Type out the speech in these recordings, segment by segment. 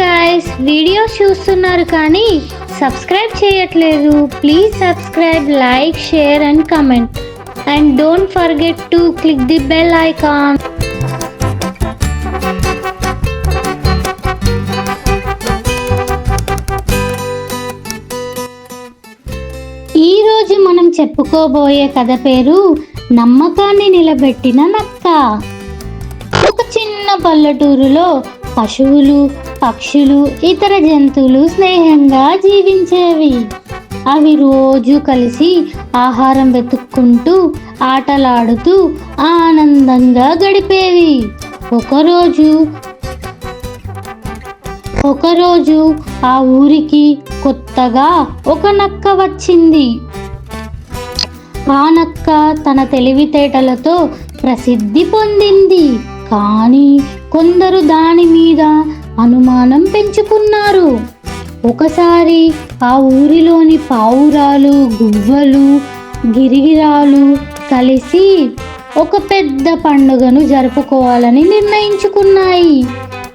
Guys videos చూస్తున్నారు కానీ subscribe చేయట్లేదు. Please subscribe like share and comment and don't forget to click the bell icon ఈరోజు మనం చెప్పుకోబోయే కథ పేరు నమ్మకాన్ని నిలబెట్టిన నక్క. ఒక చిన్న పల్లెటూరులో పశువులు పక్షులు ఇతర జంతువులు స్నేహంగా జీవించేవి. అవి రోజు కలిసి ఆహారం వెతుక్కుంటూ ఆటలాడుతూ ఆనందంగా గడిపేవి. ఒకరోజు ఒకరోజు ఆ ఊరికి కొత్తగా ఒక నక్క వచ్చింది. ఆ నక్క తన తెలివితేటలతో ప్రసిద్ధి పొందింది. కానీ కొందరు దాని మీద అనుమానం పెంచుకున్నారు. ఒకసారి ఆ ఊరిలోని పావురాలు గువ్వలు గిరిగిరాలు కలిసి ఒక పెద్ద పండుగను జరుపుకోవాలని నిర్ణయించుకున్నాయి.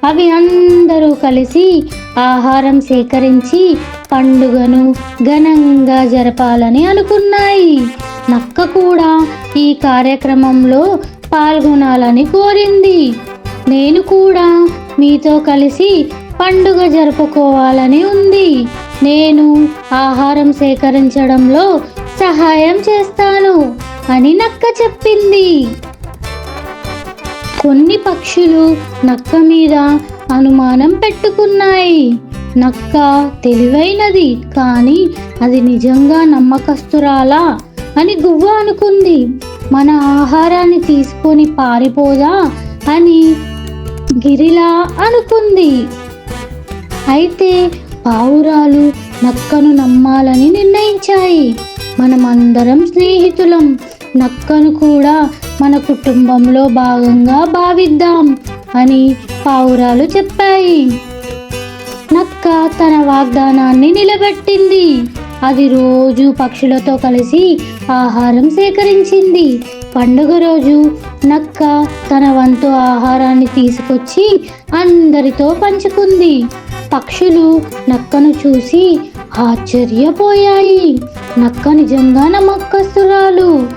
అవి అందరూ కలిసి ఆహారం సేకరించి పండుగను ఘనంగా జరపాలని అనుకున్నాయి. నక్క కూడా ఈ కార్యక్రమంలో పాల్గొనాలని కోరింది. నేను కూడా మీతో కలిసి పండుగ జరుపుకోవాలని ఉంది. నేను ఆహారం సేకరించడంలో సహాయం చేస్తాను అని నక్క చెప్పింది. కొన్ని పక్షులు నక్క మీద అనుమానం పెట్టుకున్నాయి. నక్క తెలివైనది కానీ అది నిజంగా నమ్మకస్తురాలా అని గువ్వ అనుకుంది. మన ఆహారాన్ని తీసుకొని పారిపోదా అని గిరిలా అనుకుంది. అయితే పావురాలు నక్కను నమ్మాలని నిర్ణయించాయి. మనమందరం స్నేహితులం. నక్కను కూడా మన కుటుంబంలో భాగంగా భావిద్దాం అని పావురాలు చెప్పాయి. నక్క తన వాగ్దానాన్ని నిలబెట్టింది. అది రోజు పక్షులతో కలిసి ఆహారం సేకరించింది. పండుగ రోజు నక్క తన వంతు ఆహారాన్ని తీసుకొచ్చి అందరితో పంచుకుంది. పక్షులు నక్కను చూసి ఆశ్చర్యపోయాయి. నక్క నిజంగా నమ్మకస్తురాలు.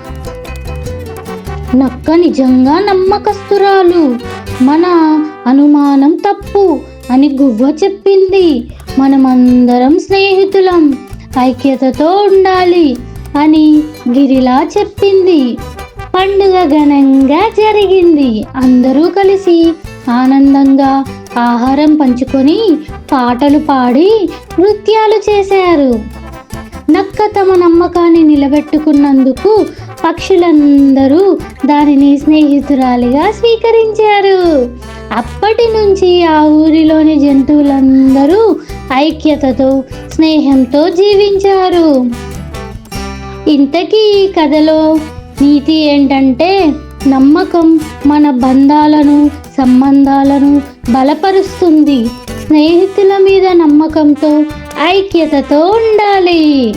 నక్క నిజంగా నమ్మకస్తురాలు. మన అనుమానం తప్పు అని గువ్వ చెప్పింది. మనమందరం స్నేహితులం. ఐక్యతతో ఉండాలి అని గిరిలా చెప్పింది. పండుగ ఘనంగా జరిగింది. అందరూ కలిసి ఆనందంగా ఆహారం పంచుకొని పాటలు పాడి నృత్యాలు చేశారు. నక్క తమ నమ్మకాన్ని నిలబెట్టుకున్నందుకు పక్షులందరూ దానిని స్నేహితురాలిగా స్వీకరించారు. అప్పటి నుంచి ఆ ఊరిలోని జంతువులందరూ ఐక్యతతో స్నేహంతో జీవించారు. ఇంతకీ ఈ కథలో నీతి ఏంటంటే నమ్మకం మన బంధాలను సంబంధాలను బలపరుస్తుంది. స్నేహితుల మీద నమ్మకంతో ఐక్యతతో ఉండాలి.